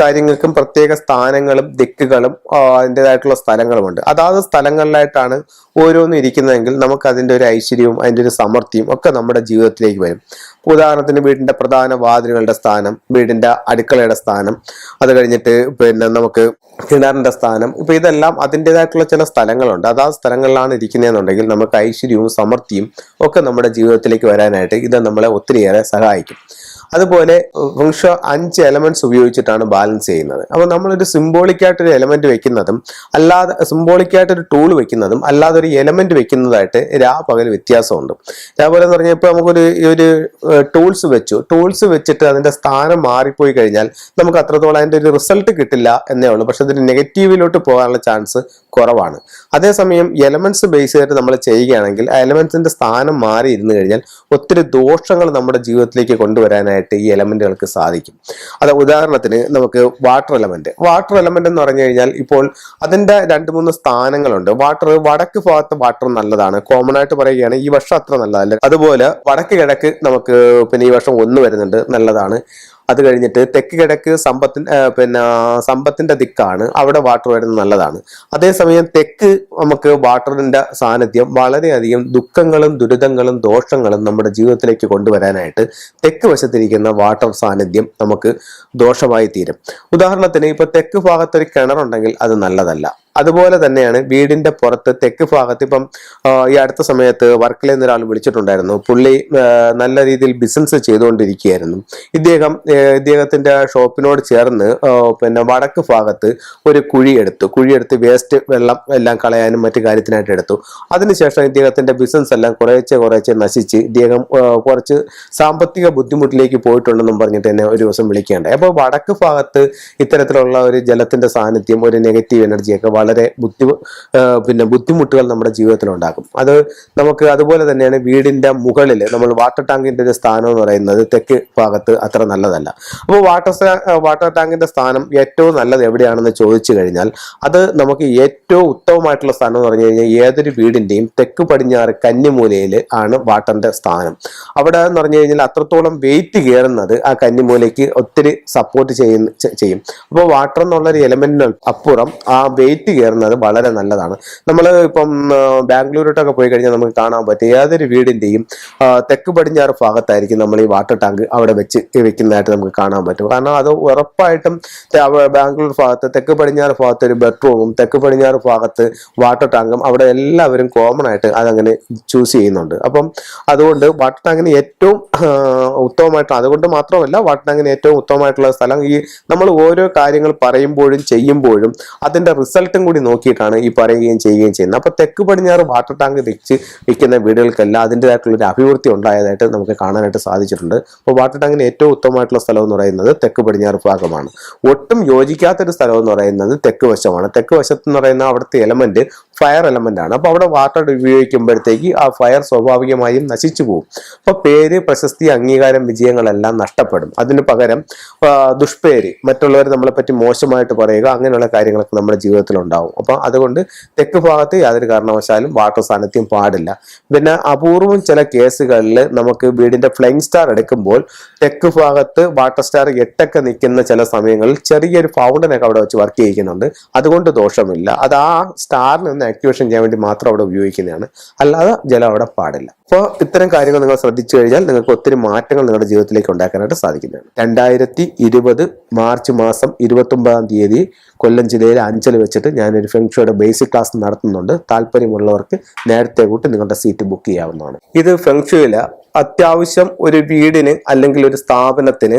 കാര്യങ്ങൾക്കും പ്രത്യേക സ്ഥാനങ്ങളും ദിക്കുകളും അതിന്റെതായിട്ടുള്ള സ്ഥലങ്ങളുമുണ്ട്. അതാത് സ്ഥലങ്ങളിലായിട്ടാണ് ഓരോന്നും ഇരിക്കുന്നതെങ്കിൽ നമുക്ക് അതിന്റെ ഒരു ഐശ്വര്യവും അതിന്റെ ഒരു സമൃദ്ധിയും ഒക്കെ നമ്മുടെ ജീവിതത്തിലേക്ക് വരും. ഉദാഹരണത്തിന് വീടിന്റെ പ്രധാന വാതിലുകളുടെ സ്ഥാനം വീടിന്റെ അടുക്കളയുടെ സ്ഥാനം അത് കഴിഞ്ഞിട്ട് പിന്നെ നമുക്ക് കിണറിന്റെ സ്ഥാനം. ഇപ്പം ഇതെല്ലാം അതിന്റെതായിട്ടുള്ള ചില സ്ഥലങ്ങളുണ്ട്. അതാ സ്ഥലങ്ങളിലാണ് ഇരിക്കുന്നതെന്നുണ്ടെങ്കിൽ നമുക്ക് ഐശ്വര്യവും സമൃദ്ധിയും ഒക്കെ നമ്മുടെ ജീവിതത്തിലേക്ക് വരാനായിട്ട് ഇത് നമ്മളെ ഒത്തിരിയേറെ സഹായിക്കും. അതുപോലെ വൃക്ഷ അഞ്ച് എലമെന്റ്സ് ഉപയോഗിച്ചിട്ടാണ് ബാലൻസ് ചെയ്യുന്നത്. അപ്പൊ നമ്മളൊരു സിംബോളിക്കായിട്ടൊരു എലമെന്റ് വെക്കുന്നതും അല്ലാതെ സിംബോളിക്കായിട്ടൊരു ടൂൾ വെക്കുന്നതും അല്ലാതെ ഒരു എലമെന്റ് വെക്കുന്നതായിട്ട് രാ പകൽ വ്യത്യാസമുണ്ട്. രാപോലെ എന്ന് പറഞ്ഞാൽ ഇപ്പൊ നമുക്കൊരു ഒരു ടൂൾസ് വെച്ചു. ടൂൾസ് വെച്ചിട്ട് അതിന്റെ സ്ഥാനം മാറിപ്പോയി കഴിഞ്ഞാൽ നമുക്ക് അത്രത്തോളം അതിന്റെ ഒരു റിസൾട്ട് കിട്ടില്ല എന്നേ ഉള്ളൂ. പക്ഷെ അതിന് നെഗറ്റീവിലോട്ട് പോകാനുള്ള ചാൻസ് കുറവാണ്. അതേസമയം എലമെന്റ്സ് ബേസ് ചെയ്തിട്ട് നമ്മൾ ചെയ്യുകയാണെങ്കിൽ ആ എലമെന്റ്സിന്റെ സ്ഥാനം മാറി ഇരുന്ന് കഴിഞ്ഞാൽ ഒത്തിരി ദോഷങ്ങൾ നമ്മുടെ ജീവിതത്തിലേക്ക് കൊണ്ടുവരാനായിട്ട് ഈ എലമെന്റുകൾക്ക് സാധിക്കും. അത് ഉദാഹരണത്തിന് നമുക്ക് വാട്ടർ എലമെന്റ് വാട്ടർ എലമെന്റ് എന്ന് പറഞ്ഞു കഴിഞ്ഞാൽ ഇപ്പോൾ അതിന്റെ രണ്ട് മൂന്ന് സ്ഥാനങ്ങളുണ്ട്. വാട്ടർ വടക്ക് ഭാഗത്ത് വാട്ടർ നല്ലതാണ്. കോമൺ ആയിട്ട് പറയുകയാണ് ഈ വർഷം അത്ര നല്ലതല്ല. അതുപോലെ വടക്ക് കിഴക്ക് നമുക്ക് പിന്നെ ഈ വർഷം ഒന്ന് വരുന്നുണ്ട്. നല്ലതാണ്. അത് കഴിഞ്ഞിട്ട് തെക്ക് കിഴക്ക് സമ്പത്തി പിന്നെ സമ്പത്തിന്റെ ദിക്കാണ്. അവിടെ വാട്ടർ വരുന്നത് നല്ലതാണ്. അതേസമയം തെക്ക് നമുക്ക് വാട്ടറിന്റെ സാന്നിധ്യം വളരെയധികം ദുഃഖങ്ങളും ദുരിതങ്ങളും ദോഷങ്ങളും നമ്മുടെ ജീവിതത്തിലേക്ക് കൊണ്ടുവരാനായിട്ട് തെക്ക് വശത്തിരിക്കുന്ന വാട്ടർ സാന്നിധ്യം നമുക്ക് ദോഷമായി തീരും. ഉദാഹരണത്തിന് ഇപ്പോൾ തെക്ക് ഭാഗത്തൊരു കിണറുണ്ടെങ്കിൽ അത് നല്ലതല്ല. അതുപോലെ തന്നെയാണ് വീടിന്റെ പുറത്ത് തെക്ക് ഭാഗത്ത് ഇപ്പം ഈ അടുത്ത സമയത്ത് വർക്കിലെ നിന്ന് ഒരാൾ വിളിച്ചിട്ടുണ്ടായിരുന്നു. പുള്ളി നല്ല രീതിയിൽ ബിസിനസ് ചെയ്തുകൊണ്ടിരിക്കുകയായിരുന്നു. ഇദ്ദേഹം ഇദ്ദേഹത്തിന്റെ ഷോപ്പിനോട് ചേർന്ന് പിന്നെ വടക്ക് ഭാഗത്ത് ഒരു കുഴി എടുത്തു. കുഴിയെടുത്ത് വേസ്റ്റ് വെള്ളം എല്ലാം കളയാനും മറ്റു കാര്യത്തിനായിട്ട് എടുത്തു. അതിനുശേഷം ഇദ്ദേഹത്തിന്റെ ബിസിനസ് എല്ലാം കുറേശ്ശെ കുറേശ്ശെ നശിച്ച് ഇദ്ദേഹം കുറച്ച് സാമ്പത്തിക ബുദ്ധിമുട്ടിലേക്ക് പോയിട്ടുണ്ടെന്നും പറഞ്ഞിട്ട് എന്നെ ഒരു ദിവസം വിളിക്കേണ്ടത് അപ്പോൾ വടക്ക് ഭാഗത്ത് ഇത്തരത്തിലുള്ള ഒരു ജലത്തിന്റെ സാന്നിധ്യം ഒരു നെഗറ്റീവ് എനർജിയൊക്കെ വളരെ ബുദ്ധി പിന്നെ ബുദ്ധിമുട്ടുകൾ നമ്മുടെ ജീവിതത്തിൽ ഉണ്ടാക്കും. അത് നമുക്ക് അതുപോലെ തന്നെയാണ് വീടിന്റെ മുകളിൽ നമ്മൾ വാട്ടർ ടാങ്കിന്റെ ഒരു സ്ഥാനം എന്ന് പറയുന്നത് തെക്ക് ഭാഗത്ത് അത്ര നല്ലതല്ല. അപ്പോൾ വാട്ടർ വാട്ടർ ടാങ്കിന്റെ സ്ഥാനം ഏറ്റവും നല്ലത് എവിടെയാണെന്ന് ചോദിച്ചു കഴിഞ്ഞാൽ അത് നമുക്ക് ഏറ്റവും ഉത്തമമായിട്ടുള്ള സ്ഥാനം എന്ന് പറഞ്ഞു കഴിഞ്ഞാൽ ഏതൊരു വീടിന്റെയും തെക്ക് പടിഞ്ഞാറ് കന്നിമൂലയിൽ ആണ് വാട്ടറിന്റെ സ്ഥാനം. അവിടെ എന്ന് പറഞ്ഞു കഴിഞ്ഞാൽ അത്രത്തോളം വെയിറ്റ് കയറുന്നത് ആ കന്നിമൂലയ്ക്ക് ഒത്തിരി സപ്പോർട്ട് ചെയ്യുന്ന ചെയ്യും. അപ്പോൾ വാട്ടർ എന്നുള്ള ഒരു എലമെന്റിന് അപ്പുറം ആ വെയിറ്റ് കയറുന്നത് വളരെ നല്ലതാണ്. നമ്മൾ ഇപ്പം ബാംഗ്ലൂരോട്ടൊക്കെ പോയി കഴിഞ്ഞാൽ നമുക്ക് കാണാൻ പറ്റും ഏതൊരു വീടിന്റെയും തെക്ക് പടിഞ്ഞാറ് ഭാഗത്തായിരിക്കും നമ്മൾ ഈ വാട്ടർ ടാങ്ക് അവിടെ വെച്ച് വെക്കുന്നതായിട്ട് നമുക്ക് കാണാൻ പറ്റും. കാരണം അത് ഉറപ്പായിട്ടും ബാംഗ്ലൂർ ഭാഗത്ത് തെക്ക് പടിഞ്ഞാറ് ഭാഗത്ത് ഒരു ബെഡ്റൂമും തെക്ക് പടിഞ്ഞാറ് ഭാഗത്ത് വാട്ടർ ടാങ്കും അവിടെ എല്ലാവരും കോമൺ ആയിട്ട് അതങ്ങനെ ചൂസ് ചെയ്യുന്നുണ്ട്. അപ്പം അതുകൊണ്ട് വാട്ടർ ടാങ്കിന് ഏറ്റവും ഉത്തമമായിട്ട് അതുകൊണ്ട് മാത്രമല്ല വാട്ടർ ടാങ്കിന് ഏറ്റവും ഉത്തമമായിട്ടുള്ള സ്ഥലം ഈ നമ്മൾ ഓരോ കാര്യങ്ങൾ പറയുമ്പോഴും ചെയ്യുമ്പോഴും അതിന്റെ റിസൾട്ടും കൂടി നോക്കിയിട്ടാണ് ഈ പറയുകയും ചെയ്യുകയും ചെയ്യുന്നത്. അപ്പൊ തെക്ക് പടിഞ്ഞാറ് വാട്ടർ ടാങ്ക് വെച്ച് വിൽക്കുന്ന വീടുകൾക്കെല്ലാം അതിന്റെതായിട്ടുള്ള ഒരു അഭിവൃദ്ധി ഉണ്ടായതായിട്ട് നമുക്ക് കാണാനായിട്ട് സാധിച്ചിട്ടുണ്ട്. അപ്പോൾ വാട്ടർ ടാങ്കിന് ഏറ്റവും ഉത്തമമായിട്ടുള്ള സ്ഥലം എന്ന് പറയുന്നത് തെക്ക് പടിഞ്ഞാറ് ഭാഗമാണ്. ഒട്ടും യോജിക്കാത്തൊരു സ്ഥലം എന്ന് പറയുന്നത് തെക്ക് വശമാണ്. തെക്ക് വശത്ത് എന്ന് പറയുന്ന അവിടുത്തെ എലമെന്റ് ഫയർ എലമെന്റ് ആണ്. അപ്പോൾ അവിടെ വാട്ടർ ഉപയോഗിക്കുമ്പോഴത്തേക്ക് ആ ഫയർ സ്വാഭാവികമായും നശിച്ചു പോകും. അപ്പോൾ പേര് പ്രശസ്തി അംഗീകാരം വിജയങ്ങളെല്ലാം നഷ്ടപ്പെടും. അതിന് പകരം ദുഷ്പേര് മറ്റുള്ളവർ നമ്മളെ പറ്റി മോശമായിട്ട് പറയുക അങ്ങനെയുള്ള കാര്യങ്ങളൊക്കെ നമ്മുടെ ജീവിതത്തിൽ ഉണ്ടാവും അപ്പോൾ അതുകൊണ്ട് തെക്ക് ഭാഗത്ത് യാതൊരു കാരണവശാലും വാട്ടർ സാന്നിധ്യം പാടില്ല. പിന്നെ അപൂർവം ചില കേസുകളിൽ നമുക്ക് വീടിന്റെ ഫ്ലൈങ് സ്റ്റാർ എടുക്കുമ്പോൾ തെക്ക് ഭാഗത്ത് വാട്ടർ സ്റ്റാർ എട്ടൊക്കെ നിൽക്കുന്ന ചില സമയങ്ങളിൽ ചെറിയൊരു ഫൗണ്ടനൊക്കെ അവിടെ വെച്ച് വർക്ക് ചെയ്യിക്കുന്നുണ്ട്. അതുകൊണ്ട് ദോഷമില്ല. അത് ആ സ്റ്റാറിൽ ഒന്ന് ആക്ടിവേഷൻ ചെയ്യാൻ വേണ്ടി മാത്രം അവിടെ ഉപയോഗിക്കുന്നതാണ്. അല്ലാതെ ജലം അവിടെ പാടില്ല. അപ്പോൾ ഇത്തരം കാര്യങ്ങൾ നിങ്ങൾ ശ്രദ്ധിച്ചു കഴിഞ്ഞാൽ നിങ്ങൾക്ക് ഒത്തിരി മാറ്റങ്ങൾ നിങ്ങളുടെ ജീവിതത്തിലേക്ക് ഉണ്ടാക്കാനായിട്ട് സാധിക്കുന്നതാണ്. രണ്ടായിരത്തി ഇരുപത് മാർച്ച് മാസം ഇരുപത്തി ഒമ്പതാം തീയതി കൊല്ലം ജില്ലയിലെ അഞ്ചൽ വെച്ചിട്ട് ഞാനൊരു ഫെങ്ഷോയുടെ ബേസിക് ക്ലാസ് നടത്തുന്നുണ്ട്. താല്പര്യമുള്ളവർക്ക് നേരത്തെ കൂട്ടി നിങ്ങളുടെ സീറ്റ് ബുക്ക് ചെയ്യാവുന്നതാണ്. ഇത് ഫെങ്ഷുയില അത്യാവശ്യം ഒരു വീടിന് അല്ലെങ്കിൽ ഒരു സ്ഥാപനത്തിന്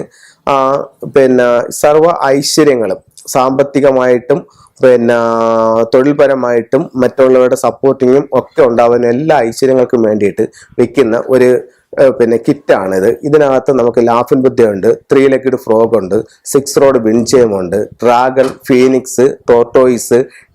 പിന്നെ സർവ ഐശ്വര്യങ്ങളും സാമ്പത്തികമായിട്ടും പിന്നെ തൊഴിൽപരമായിട്ടും മറ്റുള്ളവരുടെ സപ്പോർട്ടിങ്ങും ഒക്കെ ഉണ്ടാവുന്ന എല്ലാ ഐശ്വര്യങ്ങൾക്കും വേണ്ടിയിട്ട് വെക്കുന്ന ഒരു പിന്നെ കിറ്റാണിത്. ഇതിനകത്ത് നമുക്ക് ലാഫിൻ ബുദ്ധയുണ്ട് ത്രീ ലെഗഡ് ഫ്രോഗ് ഉണ്ട് സിക്സ് റോഡ് വിൻചയമുണ്ട് ഡ്രാഗൺ ഫീനിക്സ് ടോട്ടോയിസ്